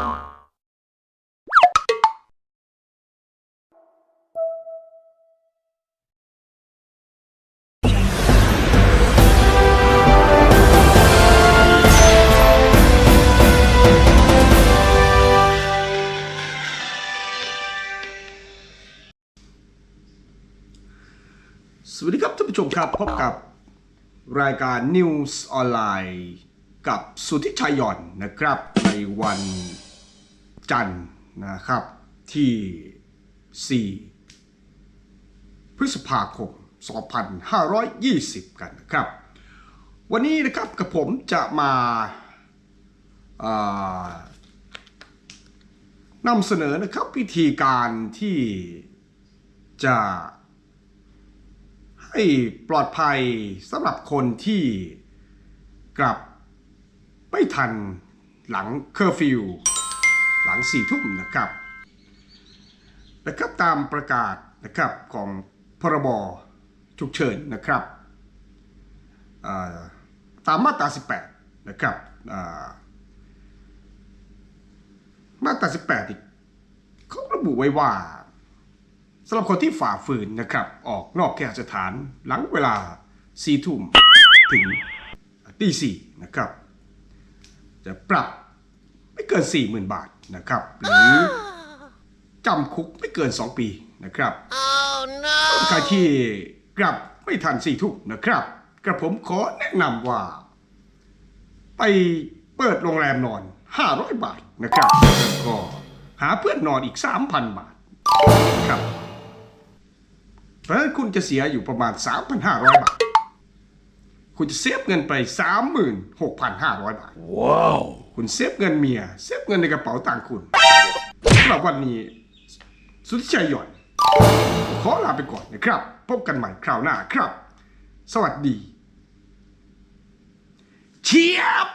สวัสดีครับท่านผู้ชมครับ พบกับรายการ News ออนไลน์ กับสุทธิชัยหย่อนนะครับ ในวัน จันทร์นะครับที่ 4 พฤษภาคม 2520 กันนะครับ วันนี้นะครับกับผมจะมาานำเสนอนะครับวิธีการที่จะให้ปลอดภัยสำหรับคนที่กลับไม่ทันหลังเคอร์ฟิว หลังสี่ทุ่มนะครับนะครับตามประกาศนะครับของพรบฉุกเฉินนะครับตามมาตรา 18 นะครับมาตรา 18อีกเขาระบุไว้ว่าสำหรับคนที่ฝ่าฝืนนะครับ ออกนอกเคหสถานหลังเวลาสี่ทุ่มถึงตีสี่นะครับ จะปรับ ไม่เกิน 40,000 บาทนะครับ หรือจำคุกไม่เกิน 2 ปีนะครับ Oh no! ใครที่กลับไม่ทันสี่ทุ่มนะครับ กระผมขอแนะนำว่า ไปเปิดโรงแรมนอน 500 บาทนะครับแล้วก็หาเพื่อนนอนอีก 3,000 บาทครับเพราะฉะนั้นคุณจะเสียอยู่ประมาณ 3,500 บาท คุณจะเซฟเงินไป 36,500 บาท Whoa! คุณเซฟเงินเมีย เซฟเงินในกระเป๋าตังค์คุณสำหรับวันนี้ สุทธิชัยหย่อน ขอลาไปก่อนนะครับ พบกันใหม่คราวหน้าครับ สวัสดี เชียบ